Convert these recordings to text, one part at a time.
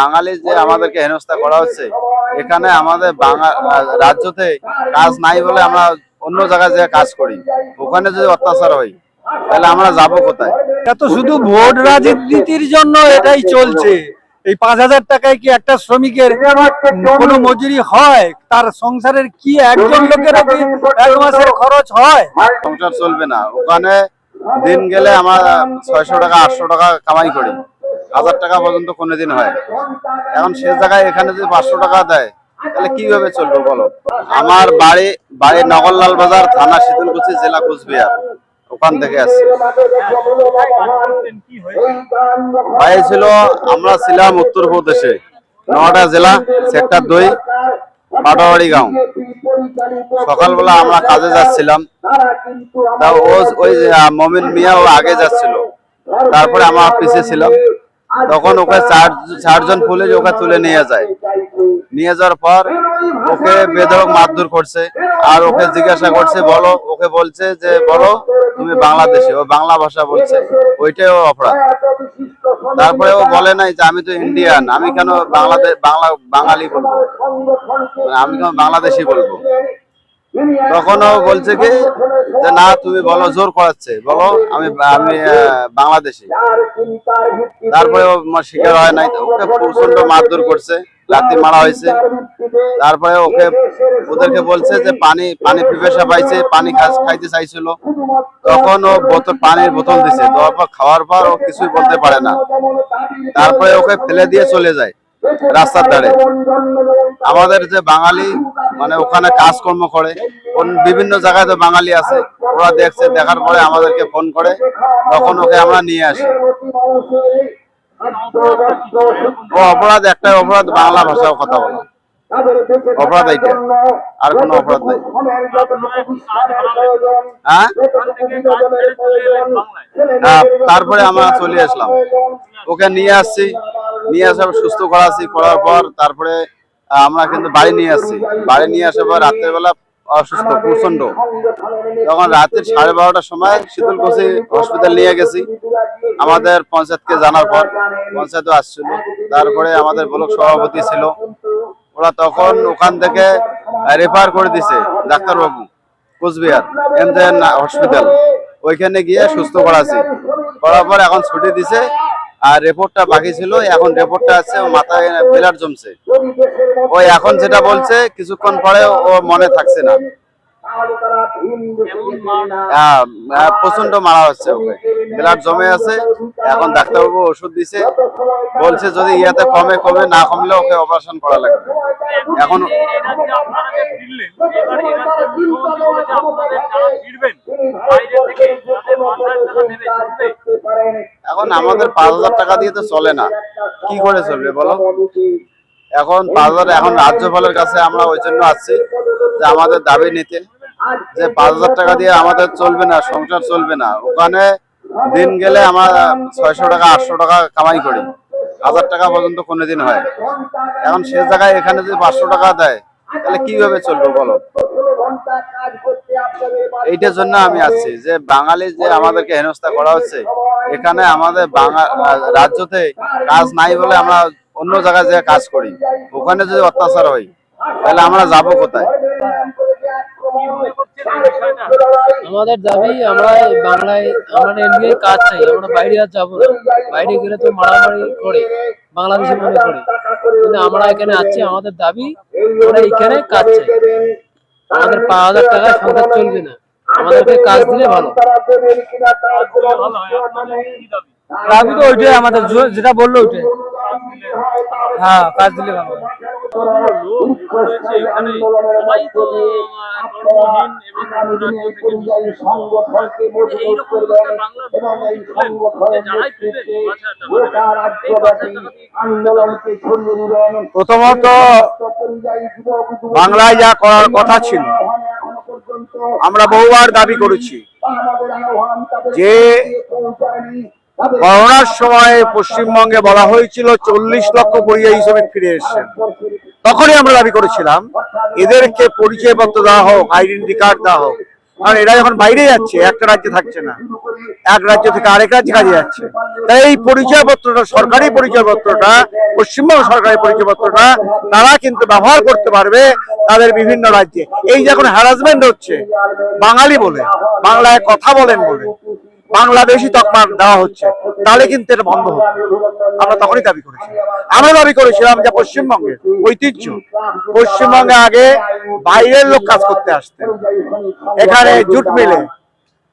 বাঙালি যে আমাদেরকে হেনস্থা করা হচ্ছে এখানে আমাদের রাজ্যতে কাজ নাই বলে আমরা অন্য জায়গায় যে কাজ করি। ওখানে যদি অত্যাচার হয় তাহলে আমরা যাব কোথায়? এটা তো শুধু ভোট রাজনীতির জন্য এটাই চলছে। এই পাঁচ হাজার টাকায় কি একটা শ্রমিকের কোনো মজুরি হয়? তার সংসারের কি একজন লোকের এক মাসের খরচ হয়? সংসার চলবে না। ওখানে দিন গেলে আমরা ছয়শো টাকা আটশো টাকা কামাই করি। হাজার টাকা পর্যন্ত কোনোদিন হয় এখন সে জায়গায় এখানে যদি পাঁচশো টাকা দেয়, তাহলে কীভাবে চলবে বলো? আমার বাড়ি বাড়ি নগরলাল বাজার, থানা শীতলকুচি, জেলা কোচবিহার। ওখান থেকে আসছি। ভাই ছিল আমরা ছিলাম উত্তরপ্রদেশে নটা জেলা, সেক্টর দুই পাটাবাড়ি গাঁও। সকালবেলা আমরা কাজে যাচ্ছিলাম। তা ও ওই মমিন মিয়া আগে যাচ্ছিল। তারপরে আমার পিছিয়ে ছিলাম। তখন ওকে চার চারজন পুলিশ ওকে তুলে নিয়ে যায়। নিয়ে যাওয়ার পর ওকে বেধরক মারধর করছে। আর ওকে জিজ্ঞাসা করছে, বলো, ওকে বলছে যে, বলো, তুমি বাংলাদেশি, ও বাংলা ভাষা বলছে। ওইটাই ও অপরাধ। তারপরে ও বলে নাই যে, আমি তো ইন্ডিয়ান আমি কেন বাংলাদেশ বাংলা বাঙালি বলব? মানে আমি কেন বাংলাদেশি বলব? তখন বলছে কি যে, না, তুমি বলো, জোর করাচ্ছে। বলো, আমি আমি বাংলাদেশি। তারপরে মা- শিকার হয় নাই ওকে প্রচণ্ড মারধর করছে, লাথি মারা হয়েছে। তারপরে ওকে, ওদেরকে বলছে যে, পানি পানি পিপাসা পাইছে, পানি খাইতে চাইছিল। তখন ও বোতল, পানির বোতল দিছে। দেওয়ার পর, খাওয়ার পর ও কিছুই বলতে পারে না। তারপরে ওকে ফেলে দিয়ে চলে যায়। রাস্তার ধারে। আমাদের যে বাঙালি মানে ওখানে কাজকর্ম করে বিভিন্ন জায়গায় তো বাঙালি আছে। ওরা দেখছে, দেখার পরে আমাদেরকে ফোন করে, তখন ওকে আমরা নিয়ে আসি। ও অপরাধ, একটাই অপরাধ, বাংলা ভাষাও কথা বলা। অপরাধ এইটা আর কোনো অপরাধ নাই। হ্যাঁ? তারপরে আমরা চলে আসলাম। ওকে নিয়ে আসছি। নিয়ে আসার সুস্থ করাচ্ছি করার পর তারপরে আমরা কিন্তু বাড়ি নিয়ে আসছি। বাড়ি নিয়ে আসার পর রাত্রের বেলা অসুস্থ প্রচণ্ড তখন রাতের সাড়ে বারোটার সময় শীতলকুচি হসপিটাল নিয়ে গেছি। আমাদের পঞ্চায়েতকে জানার পর পঞ্চায়েতও আসছিল। তারপরে আমাদের ব্লক সভাপতি ছিল। তখন ওখান থেকে রেফার করে দিছে ডাক্তারবাবু কোচবিহার এমজেন হসপিটাল ওইখানে গিয়ে সুস্থ করাছি। করার পর এখন ছুটি দিছে আর রিপোর্টটা বাকি ছিল এখন রিপোর্টটা আছে মাথায় ব্লাড জমছে। ওই এখন যেটা বলছে কিছুক্ষণ পরে ও মনে থাকছে না। হ্যাঁ, হ্যাঁ, প্রচণ্ড মারা হচ্ছে ওকে। ব্লাড জমে আছে, এখন ডাক্তারবাবু ওষুধ দিছে, বলছে যদি ইয়াতে কমে কমে না কমলে ওকে অপারেশন করা লাগবে। এখন এখন আমাদের পাঁচ হাজার টাকা দিয়ে তো চলে না। কি করে চলবে বলো? এখন পাঁচ হাজার, এখন রাজ্যপালের কাছে আমরা ওই জন্য আসছি যে আমাদের দাবি নিতে, যে পাঁচ হাজার টাকা দিয়ে আমাদের চলবে না, সংসার চলবে না। ওখানে দিন গেলে আমরা ছয়শো টাকা, আটশো টাকা কামাই করি। হাজার টাকা পর্যন্ত কোনোদিন হয় এখন সে জায়গায় এখানে যদি পাঁচশো টাকা দেয়, তাহলে কীভাবে চলবে বলো? এইটার জন্য আমি আসছি যে বাঙালি যে আমাদেরকে হেনস্থা করা হচ্ছে, এখানে আমাদের রাজ্যতে কাজ নাই বলে আমরা অন্য জায়গায় যে কাজ করি, ওখানে যদি অত্যাচার হয়, তাহলে আমরা যাব কোথায়? আমাদের দাবি, আমরা বাংলায়, আমরা ইন্ডিয়ায় কাজ চাই, আমরা বাইরে আর যাব না। বাইরে গেলে তো মারামারি করে, বাংলাদেশি মনে করে। কিন্তু আমরা এখানে আছি, আমাদের দাবি, আমরা এখানে কাজ চাই। আমাদের পাঁচ হাজার টাকা সংসার চলবে না। আমাদেরকে কাজ দিলে ভালো। তো ওইটাই আমাদের যেটা বলল ওইটাই। হ্যাঁ কাজ দিলে ভালো প্রথমত, বাংলায় যা করার কথা ছিল, আমরা বহুবার দাবি করেছি যে করোনার সময় পশ্চিমবঙ্গে বলা হয়েছিল চল্লিশ লক্ষ পরিযায়ী শ্রমিক ফিরে এসেছেন। তখনই আমরা দাবি করেছিলাম, এদেরকে পরিচয়পত্র দেওয়া হোক, আইডেন্টি কার্ড দেওয়া হোক। কারণ এরা যখন বাইরে যাচ্ছে, একটা রাজ্যে থাকছে না। এক রাজ্য থেকে আরেক রাজ্যে কাজে যাচ্ছে। তাই এই পরিচয়পত্রটা, সরকারি পরিচয়পত্রটা, পশ্চিমবঙ্গ সরকারি পরিচয়পত্রটা, তারা কিন্তু ব্যবহার করতে পারবে তাদের বিভিন্ন রাজ্যে। এই যে এখন হ্যারাসমেন্ট হচ্ছে, বাঙালি বলে, বাংলায় কথা বলেন বলে বাংলাদেশি তকমা দেওয়া হচ্ছে, তাহলে কিন্তু এটা বন্ধ হতো। আমরা তখনই দাবি করেছি। আমরা দাবি করেছিলাম যে পশ্চিমবঙ্গের ঐতিহ্য, পশ্চিমবঙ্গে আগে বাইরের লোক কাজ করতে আসতেন। এখানে জুট মিলে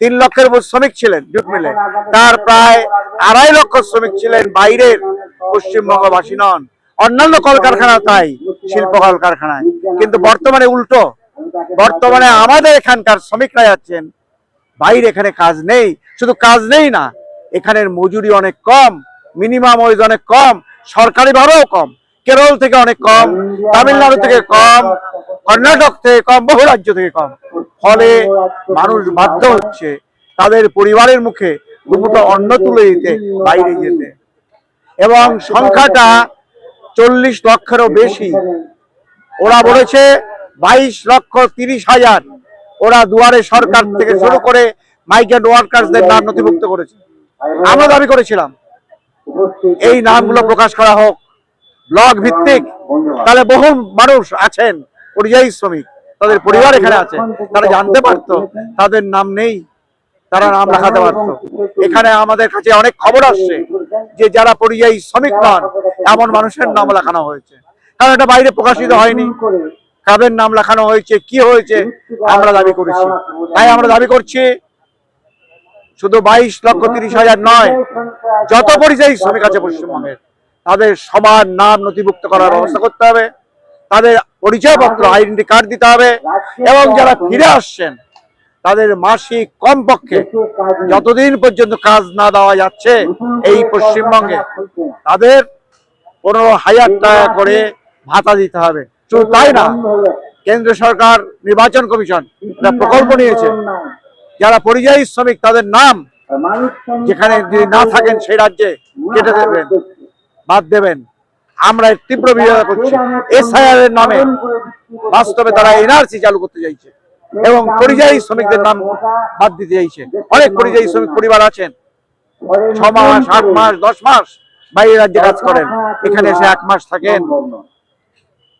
তিন লক্ষের উপর শ্রমিক ছিলেন, জুট মিলে। তার প্রায় আড়াই লক্ষ শ্রমিক ছিলেন বাইরের পশ্চিমবঙ্গবাসী নন। অন্যান্য কলকারখানা তাই, শিল্প কলকারখানায়। কিন্তু বর্তমানে উল্টো। বর্তমানে আমাদের এখানকার শ্রমিকরা যাচ্ছেন বাইরে এখানে কাজ নেই, শুধু কাজ নেই না, এখানের মজুরি অনেক কম মিনিমাম ওয়েজ অনেক কম, সরকারি ভাবেও কম, কেরল থেকে অনেক কম, তামিলনাড়ু থেকে কম, কর্ণাটক থেকে কম, বহু রাজ্য থেকে কম। ফলে মানুষ বাধ্য হচ্ছে তাদের পরিবারের মুখে দুমুটো অন্ন তুলে দিতে, বাইরে যেতে। এবং সংখ্যাটা চল্লিশ লক্ষেরও বেশি। ওরা বলেছে বাইশ লক্ষ তিরিশ হাজার ওরা দুয়ারে সরকার থেকে শুরু করে মাইগ্রেন্ট ওয়ার্কার্সদের নাম নথিভুক্ত করেছে। আমরা দাবি করেছিলাম, এই নামগুলো প্রকাশ করা হোক। ব্লক ভিত্তিক, তাহলে বহু মানুষ আছেন, পরিযায়ী শ্রমিক, তাদের পরিবার এখানে আছে। তারা জানতে পারতো, তাদের নাম নেই, তারা নাম লেখাতে পারতো এখানে আমাদের কাছে অনেক খবর আসছে যে যারা পরিযায়ী শ্রমিক নন এমন মানুষের নাম লেখানো হয়েছে। কারণ এটা বাইরে প্রকাশিত হয়নি। কাদের নাম লেখানো হয়েছে, কি হয়েছে, আমরা দাবি করেছি। তাই আমরা দাবি করছি, শুধু বাইশ লক্ষ তিরিশ হাজার নয়, যত পরিযায়ী শ্রমিক আছে পশ্চিমবঙ্গের, তাদের সবার নাম নথিভুক্ত করার ব্যবস্থা করতে হবে, তাদের পরিচয়পত্র, আইডেন্টি কার্ড দিতে হবে, এবং যারা ফিরে আসছেন, তাদের মাসিক কমপক্ষে যতদিন পর্যন্ত কাজ না দেওয়া যাচ্ছে এই পশ্চিমবঙ্গে, তাদের পনেরো হাজার টাকা করে ভাতা দিতে হবে। শুধু তাই না, কেন্দ্র সরকার, নির্বাচন কমিশন একটা প্রকল্প নিয়েছে। যারা পরিযায়ী শ্রমিক, তাদের নাম যেখানে যদি না থাকেন সেই রাজ্যে কেটে দেবেন, বাদ দেবেন। আমরা তীব্র বিরোধিতা করছি। এসআইআর এর নামে বাস্তবে তারা এনআরসি চালু করতে চাইছে এবং পরিযায়ী শ্রমিকদের নাম বাদ দিতে চাইছে। অনেক পরিযায়ী শ্রমিক পরিবার আছেন। ছ মাস, আট মাস, দশ মাস বাইরে রাজ্যে কাজ করেন। এখানে এসে এক মাস থাকেন।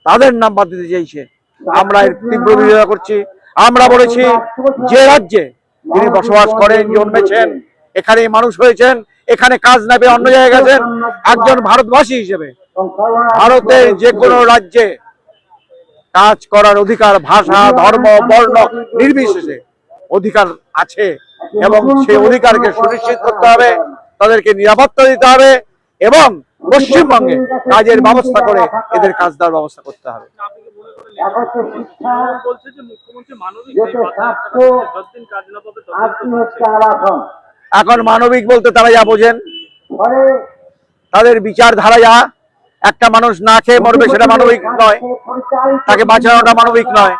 তাদের নাম বাদ দিতে চাইছে। আমরা এর তীব্র বিরোধিতা করছি। আমরা বলেছি যে রাজ্যে তিনি বসবাস করেন, জন্মেছেন, এখানে মানুষ হয়েছেন, এখানে কাজ না পেয়ে অন্য জায়গায় গেছেন, একজন ভারতবাসী হিসেবে। ভারতের যে কোনো রাজ্যে কাজ করার অধিকার, ভাষা, ধর্ম, বর্ণ নির্বিশেষে অধিকার আছে এবং সেই অধিকারকে সুনিশ্চিত করতে হবে, তাদেরকে নিরাপত্তা দিতে হবে এবং পশ্চিমবঙ্গে কাজের ব্যবস্থা করে এদের কাজ দেওয়ার ব্যবস্থা করতে হবে। এখন মানবিক বলতে তারা যা বোঝেন, তাদের বিচারধারা যা, একটা মানুষ না খেয়ে মরবে সেটা মানবিক নয়, তাকে বাঁচানোটা মানবিক নয়।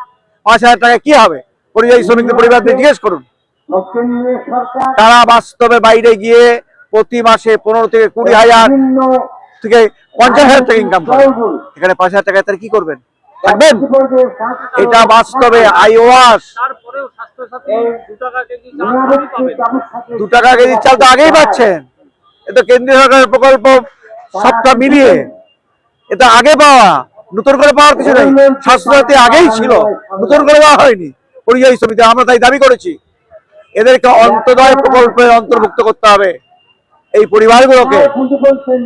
পাঁচ হাজার টাকা কি হবে? পরিযায়ী শ্রমিকদের পরিবারদের জিজ্ঞেস করুন। তারা বাস্তবে বাইরে গিয়ে প্রতি মাসে পনেরো থেকে কুড়ি হাজার থেকে পঞ্চাশ হাজার টাকা ইনকাম করে। এখানে পাঁচ হাজার টাকা তারা কি করবেন? থাকবেন? এটা বাস্তবে আইওয়াস। তারপরেও স্বাস্থ্যসাথী দু টাকা কেজি চাল সবই পাবেন। দু টাকা কেজি চাল তো আগেই পাচ্ছেন। এ তো কেন্দ্রীয় সরকারের প্রকল্প সবটা মিলিয়ে। এটা আগে পাওয়া নতুন করে পাওয়ার কিছু নেই। স্বাস্থ্যসাথী আগেই ছিল নতুন করে পাওয়া হয়নি। পরিযায়ী শ্রমিক আমরা তাই দাবি করেছি। এদেরকে অন্তদয় প্রকল্পে অন্তর্ভুক্ত করতে হবে। এই পরিবারগুলোকে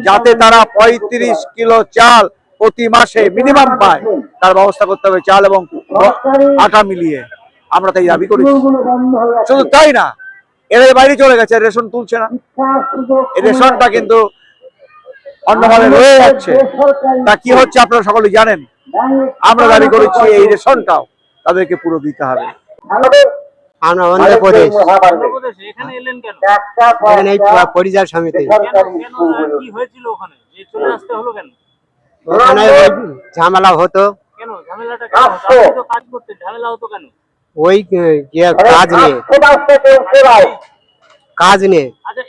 যাতে তারা পঁয়ত্রিশ কিলো চাল প্রতি মাসে মিনিমাম পায় তার ব্যবস্থা করতে হবে চাল এবং আটা মিলিয়ে। আমরা তাই দাবি করেছি। শুধু তাই না এদের বাইরে চলে গেছে রেশন তুলছে না। এই রেশনটা কিন্তু অন্যভাবে রয়ে যাচ্ছে। তা কি হচ্ছে আপনারা সকলে জানেন? আমরা দাবি করেছি এই রেশনটাও তাদেরকে পুরো দিতে হবে। আমরা অন্ধ্রপ্রদেশ এখানে এলেন কেন? এখানে এই পরিযার সমিতি। ওখানে? যে চলে আসতে হলো কেন? ঝামেলা হতো। কেন? ঝামেলাটা কেন? হতো? আপনি তো কাজ করতেন ঝামেলা হতো কেন? ওই কাজ নিয়ে। কাজ নিয়ে। আচ্ছা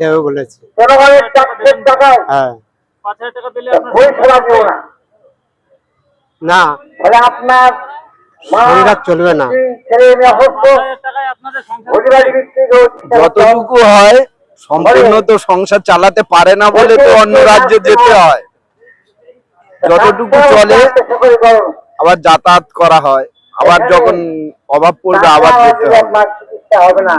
হ্যাঁ বলেছে। পাঁচ হাজার টাকা দেবেন তো? হ্যাঁ পাঁচ হাজার টাকা পেলে আপনার সন্তুষ্ট হবে? না। আপনার চলবে না। যতটুকু হয় সম্পূর্ণ তো সংসার চালাতে পারে না বলে তো অন্য রাজ্যে যেতে হয়। যতটুকু চলে আবার যাতায়াত করা হয়। আবার যখন অভাব পড়বে আবার যেতে হবে। না।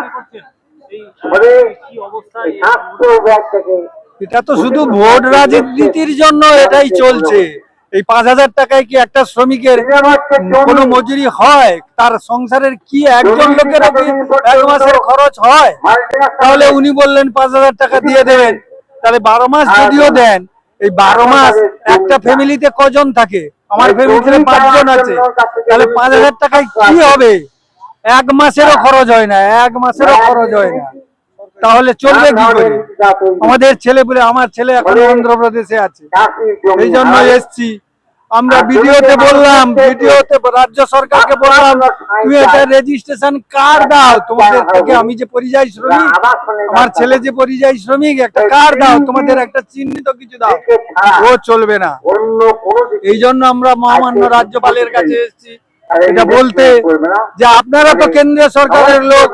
এটা তো শুধু ভোট রাজনীতির জন্য এটাই চলছে। এই পাঁচ হাজার টাকায় কি একটা শ্রমিকের কোনো মজুরি হয়? তার সংসারের কি একজন লোকের এক মাসের খরচ হয়? তাহলে উনি বললেন পাঁচ হাজার টাকা দিয়ে দেবেন। তাহলে বারো মাস যদিও দেন এই বারো মাস একটা ফ্যামিলিতে কজন থাকে? আমার ফ্যামিলিতে পাঁচজন আছে। তাহলে পাঁচ হাজার টাকায় কি হবে? এক মাসেরও খরচ হয় না এক মাসেরও খরচ হয় না। তাহলে চলবে কি করে? আমাদের ছেলে বলে আমার ছেলে এখন অন্ধ্রপ্রদেশে আছে। এই জন্য এসছি। আমরা ভিডিওতে বললাম ভিডিওতে রাজ্য সরকারকে বললাম তুমি এটা রেজিস্ট্রেশন কার দাও। তোমাদের থেকে আমি যে পরিযায়ী শ্রমিক আমার ছেলে যে পরিযায়ী শ্রমিক একটা কার দাও। তোমাদের একটা চিহ্নিত কিছু দাও। ও চলবে না। এই জন্য আমরা মহামান্য রাজ্যপালের কাছে এসেছি। এটা বলতে যে আপনারা তো কেন্দ্রীয় সরকারের লোক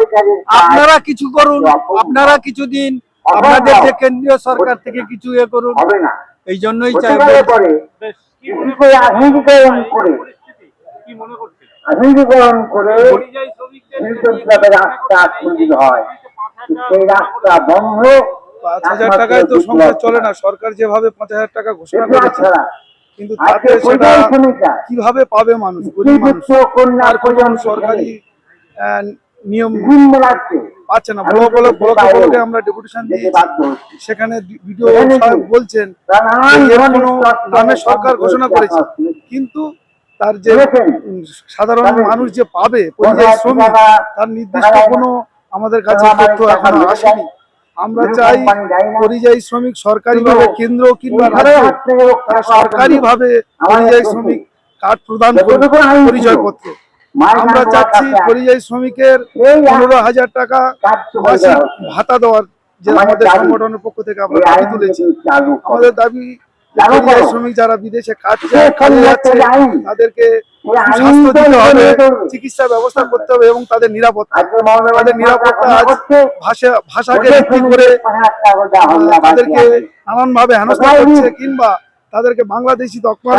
আপনারা কিছু করুন আপনারা কিছু দিন আপনাদের যে কেন্দ্রীয় সরকার থেকে কিছু এ করুন। এই জন্যই চাই আধুনিকীকরণ করে রাস্তা হয়। সেই রাস্তা বন্ধ। পাঁচ হাজার টাকায় তো সংসার চলে না সরকার যেভাবে পাঁচ হাজার টাকা ঘোষণা করেছে কিন্তু তাতে সেটা কীভাবে পাবে মানুষ? গরিব সরকারি নিয়ম পাচ্ছে না। আমরা ডেপুটেশন দিয়েছি। সেখানে ভিডিও সাহেব বলছেন কোনো নামে সরকার ঘোষণা করেছে। কিন্তু তার যে সাধারণ মানুষ যে পাবে পরিযায়ী শ্রমিক তার নির্দিষ্ট কোনো আমাদের কাছে তথ্য এখনও আসেনি। আমরা চাই। পরিযায়ী শ্রমিক সরকারিভাবে কিন্তু কেন্দ্র কিংবা রাজ্য তারা সরকারিভাবে পরিযায়ী শ্রমিক কার্ড প্রদান করুন যতটুকু পরিচয় পত্র আমরা চাচ্ছি পরিযায়ী শ্রমিকের পনেরো হাজার টাকা মাসিক ভাতা দেওয়ার যে আমাদের সংগঠনের পক্ষ থেকে আমরা দাবি তুলেছি। আমাদের দাবি পরিযায়ী শ্রমিক যারা বিদেশে কাজ যাচ্ছে তাদেরকে চিকিৎসা ব্যবস্থা করতে হবে এবং তাদের নিরাপত্তা তাদের নিরাপত্তা আজ ভাষা ভাষাকে ভিত্তি করে তাদেরকে আছে। নানান ভাবে হেনস্থা করছে কিংবা তাদেরকে বাংলাদেশি তকমা